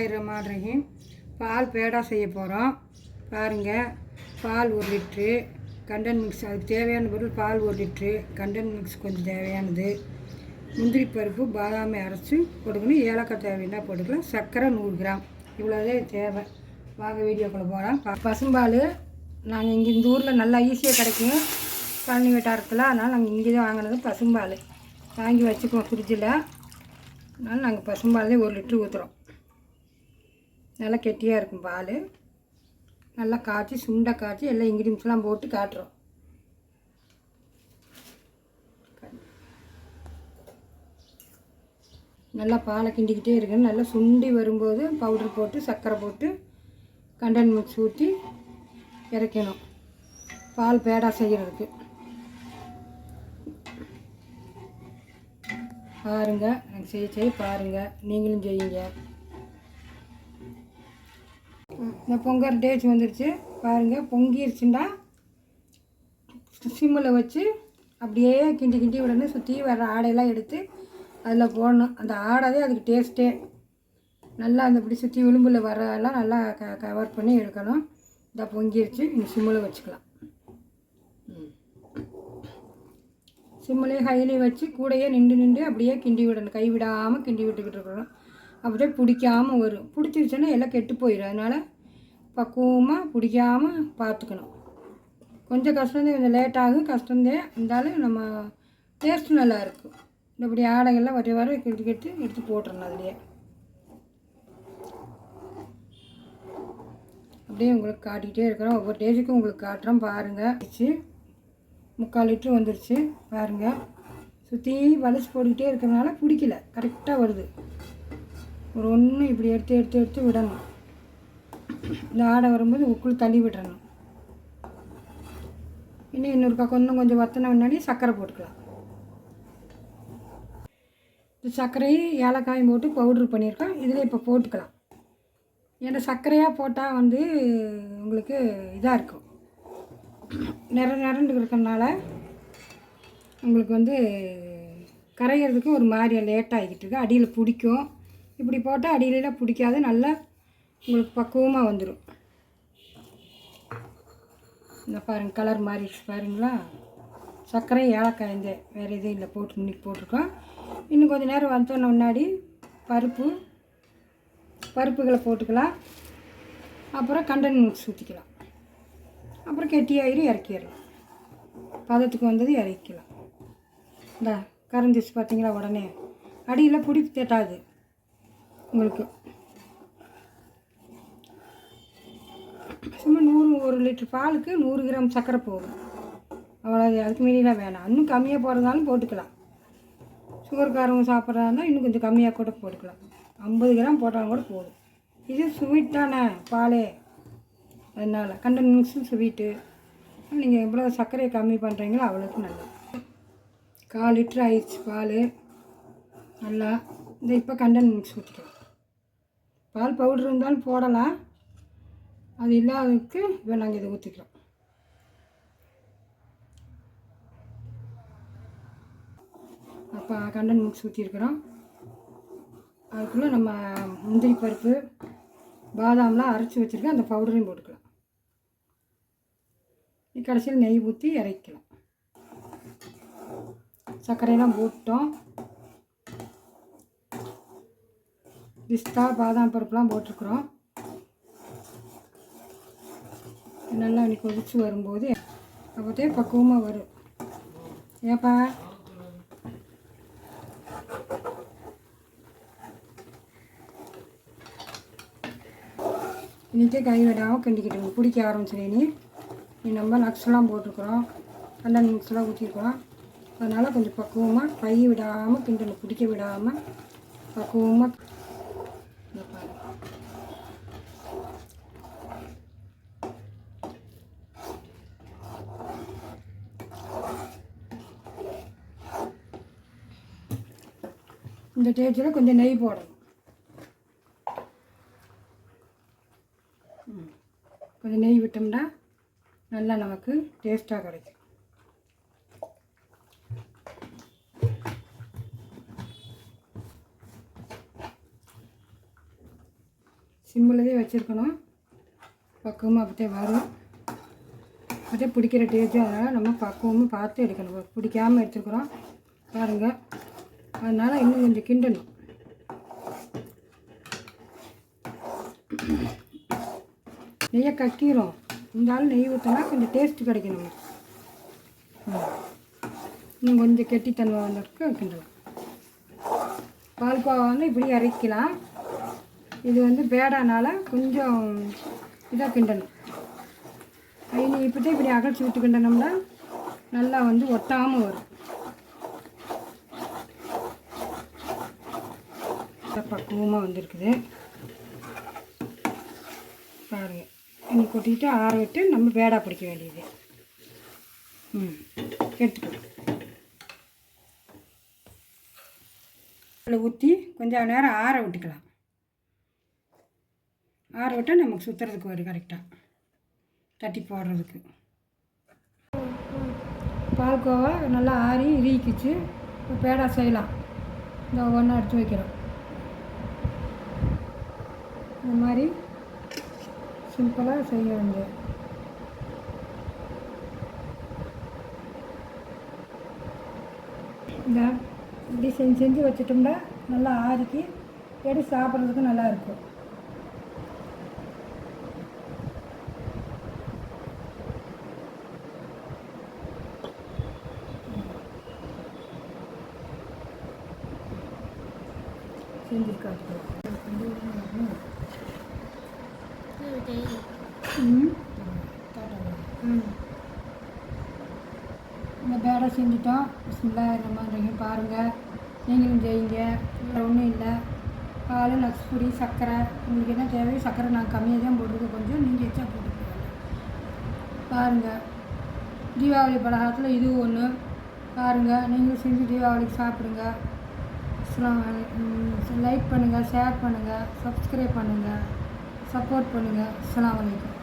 ரஹீம் பால் பேடா செய்ய போகிறோம் பாருங்கள் பால் ஒரு லிட்ரு. கண்டன் மிக்ஸ் அதுக்கு தேவையான பொருள் பால் ஒரு லிட்ரு. கண்டன் மிக்ஸ் கொஞ்சம் தேவையானது. முந்திரி பருப்பு பாதாமை அரைச்சி போட்டுக்கணும். ஏலக்காய் தேவைன்னா போட்டுக்கலாம். சர்க்கரை நூறு கிராம். இவ்வளோதே தேவை. வாங்க வீடியோக்குள்ளே போகிறோம் ப பசும்பால் நாங்கள் இங்கே இந்த ஊரில் நல்லா ஈஸியாக கிடைக்கும். பழனி வட்டாரத்தில் அதனால் நாங்கள் இங்கே தான் வாங்கினது பசும்பால். வாங்கி வச்சுக்குவோம் ஃப்ரிட்ஜில். அதனால் நாங்கள் பசும்பாலே ஒரு லிட்ரு ஊற்றுறோம் நல்லா கெட்டியாக இருக்கும் பால். நல்லா காய்ச்சி சுண்டை காய்ச்சி எல்லாம் இன்க்ரீடியன்ஸ்லாம் போட்டு காட்டுறோம். நல்லா பாலை கிண்டிக்கிட்டே இருக்கணும். நல்லா சுண்டி வரும்போது பவுடர் போட்டு சர்க்கரை போட்டு கண்டன் மிக்ஸ் ஊற்றி இறக்கணும். பால் பேடா செய்கிறதுக்கு பாருங்கள் எனக்கு செய்ய செய்ய பாருங்கள் நீங்களும் செய்யுங்க. இந்த பொங்கல் டேஜ் வந்துருச்சு. பாருங்கள் பொங்கிருச்சுன்னா சிம்மில் வச்சு அப்படியே கிண்டி கிண்டி விடணும் சுற்றி வர ஆடையெல்லாம் எடுத்து அதில் போடணும். அந்த ஆடாதே அதுக்கு டேஸ்ட்டே நல்லா அந்த இப்படி சுற்றி விளிம்பில் வரலாம் நல்லா க கவர் பண்ணி எடுக்கணும். இந்த பொங்கிருச்சு. இந்த சிம்மில் வச்சுக்கலாம். சிம்மிலே ஹைலி வச்சு கூடையே நின்று நின்று அப்படியே கிண்டி விடணும். கை விடாமல் கிண்டி விட்டுக்கிட்டு இருக்கணும். அப்படியே பிடிக்காமல் வரும். பிடிச்சிருச்சுன்னா எல்லாம் கெட்டு போயிடும் அதனால் பக்குவமாக பிடிக்காமல் பார்த்துக்கணும். கொஞ்சம் கஷ்டம்தான் கொஞ்சம் லேட் ஆகும் கஷ்டம்தான் இருந்தாலும் நம்ம டேஸ்ட் நல்லா இருக்கும். இப்படி ஆடைகள்லாம் வர வர கெட்டு கெட்டு எடுத்து போட்டுறணும் அதுலேயே. அப்படியே உங்களுக்கு காட்டிக்கிட்டே இருக்கிறோம். ஒவ்வொரு டேஜுக்கும் உங்களுக்கு காட்டுறோம். பாருங்கள் வச்சு முக்கால் லிட்ரு வந்துருச்சு. பாருங்கள் சுற்றி வலிச்சு போட்டுக்கிட்டே இருக்கிறதுனால பிடிக்கல. கரெக்டாக வருது. ஒரு ஒன்று இப்படி எடுத்து எடுத்து எடுத்து விடணும். இந்த ஆடை வரும்போது உக்குள் தள்ளி விடணும். இன்னும் இன்னொரு பக்கம் இன்னும் கொஞ்சம் வத்தின முன்னாடி சர்க்கரை போட்டுக்கலாம். இந்த சர்க்கரையும் ஏலக்காயும் போட்டு பவுட்ரு பண்ணியிருக்கோம். இதில் இப்போ போட்டுக்கலாம். ஏன்னா சர்க்கரையாக போட்டால் வந்து உங்களுக்கு இதாக இருக்கும். நிற நிரண்டு இருக்கிறதுனால உங்களுக்கு வந்து கரைகிறதுக்கு ஒரு மாதிரியாக லேட் ஆகிக்கிட்டு இருக்கு. அடியில் பிடிக்கும். இப்படி போட்டால் அடியிலலாம் பிடிக்காது. நல்லா உங்களுக்கு பக்குவமாக வந்துடும் இந்த பாருங்க கலர் மாறிடுச்சு பாருங்களா? சர்க்கரை ஏலக்காய் இந்த வேறு எதுவும் இல்லை போட்டு இன்னைக்கு போட்டிருக்கோம். இன்னும் கொஞ்சம் நேரம் வந்தோன்ன முன்னாடி பருப்பு பருப்புகளை போட்டுக்கலாம். அப்புறம் கண்டன் மிக்ஸ் ஊற்றிக்கலாம் அப்புறம் கெட்டியாயிரும் இறக்கிடலாம் பதத்துக்கு வந்தது இறக்கிக்கலாம். இந்த கரைஞ்சிச்சு பார்த்தீங்களா உடனே? அடியில் பிடிப்பு தேட்டாது. உங்களுக்கு சும்மா நூறு ஒரு லிட்டர் பாலுக்கு நூறு கிராம் சர்க்கரை போகும் அவ்வளோ அதுக்கு மீறிலாம் வேணாம். இன்னும் கம்மியாக போடுறதாலும் போட்டுக்கலாம். சுகர்காரவங்க சாப்பிட்றதா இருந்தால் இன்னும் கொஞ்சம் கம்மியாக கூட போட்டுக்கலாம். ஐம்பது கிராம் போட்டாலும் கூட போதும். இது ஸ்வீட் தானே பாலே. அதனால் கண்டன் மிக்ஸும் ஸ்வீட்டு நீங்கள் எவ்வளோ சர்க்கரையை கம்மி பண்ணுறீங்களோ அவ்வளோக்கு நல்லது. கால் லிட்ரு ஆயிடுச்சு பால். நல்லா. இந்த இப்போ கண்டன் மிக்ஸ் ஊற்றிக்கலாம் பால் பவுட்ரு இருந்தாலும் போடலாம். அது இல்லாததுக்கு இப்போ நாங்கள் இதை ஊற்றிக்கிறோம் அப்போ கண்டன் மிக்ஸ் ஊற்றிருக்கிறோம் அதுக்குள்ளே நம்ம முந்திரி பருப்பு பாதாம்லாம் அரைச்சி வச்சுருக்கேன் அந்த பவுடரையும் போட்டுக்கலாம். கடைசியில் நெய் ஊற்றி இறக்கலாம். சர்க்கரையெல்லாம் போட்டோம். பிஸ்தா பாதாம் பருப்புலாம் போட்டிருக்குறோம். நல்லா நீ கொதிச்சு வரும்போது அப்போதே பக்குவமாக வரும். ஏப்பா? இன்றைக்கே கை விடாமல் கிண்டிக்கிட்டு பிடிக்க ஆரம்பிச்சிடு நீ. நீ நம்ம நக்ஸ்லாம் போட்டிருக்குறோம். நல்லா மிக்ஸ்லாம் ஊற்றிருக்கிறோம் அதனால் கொஞ்சம் பக்குவமாக கை விடாமல் கிண்டணும் பிடிக்க விடாமல் பக்குவமாக இந்த பாரு. இந்த டேஸ்ட்டில் கொஞ்சம் நெய் போடணும். ம். கொஞ்சம் நெய் விட்டோம்னா நல்லா நமக்கு டேஸ்ட்டாக கிடைக்கும். சிம்மில் வச்சுருக்கணும். பக்குவமாக அப்படியே வரும். அப்படியே பிடிக்கிற டேஸ்ட்டு அதனால் நம்ம பக்குவமாக பார்த்து எடுக்கணும். பிடிக்காமல் எடுத்துருக்குறோம் பாருங்கள் அதனால் இன்னும் கொஞ்சம் கிண்டணும். நெய்யை கக்கிரும் இருந்தாலும் நெய் ஊற்றினா கொஞ்சம் டேஸ்ட் கிடைக்கும் நமக்கு ம். இன்னும் கொஞ்சம் கெட்டித்தன்மை வந்ததுக்கு கிண்டலாம். பால்கோவா வந்து இப்படி இறக்கலாம் இது வந்து பேடானால் கொஞ்சம் இதாக கிண்டணும். இனி இப்படி இப்படி அகழ்ச்சி விட்டு கிண்டனோம்னா நல்லா வந்து ஒட்டாமல் வரும். பக்குவமாக வந்திருக்குது. பாருங்க. இனி கொட்டிட்டு ஆற விட்டு நம்ம பேடா பிடிக்க வேண்டியது. ம். எடுத்துக்கலாம் அதில் ஊற்றி கொஞ்சம் நேரம் ஆற விட்டுக்கலாம். ஆற விட்டால் நமக்கு சுற்றுறதுக்கு வரும் கரெக்டாக தட்டி போடுறதுக்கு. பால்கோவா நல்லா ஆறி இறுக்கிச்சு பேடா செய்யலாம். இந்த ஒன்றா எடுத்து வைக்கிறோம். இந்த மாதிரி சிம்பிளாக செய்ய வேண்டியது. இந்த இப்படி செஞ்சு செஞ்சு வச்சுட்டோம்னா நல்லா ஆறிக்கி எடுத்து சாப்பிட்றதுக்கு நல்லா இருக்கும் செஞ்சு ம் ம் இந்த பேடை செஞ்சுட்டோம் பிஸ்மில்லா நம்ம பாருங்கள் நீங்களும் செய்யுங்க வேறு ஒன்றும் இல்லை பால் நட்ஸ் பொடி சர்க்கரை உங்களுக்கு என்ன தேவையோ சர்க்கரை நான் கம்மியாக தான் போட்டுருக்கோம் கொஞ்சம் நீங்கள் எச்சா போட்டுக்கோங்க பாருங்கள் தீபாவளி பலகாரத்தில் இது ஒன்று பாருங்கள் நீங்களும் செஞ்சு தீபாவளிக்கு சாப்பிடுங்க. லைக் பண்ணுங்கள் ஷேர் பண்ணுங்கள் சப்ஸ்கிரைப் பண்ணுங்கள் சப்போர்ட் பண்ணுங்கள் அஸ்லாம் வலைக்கம்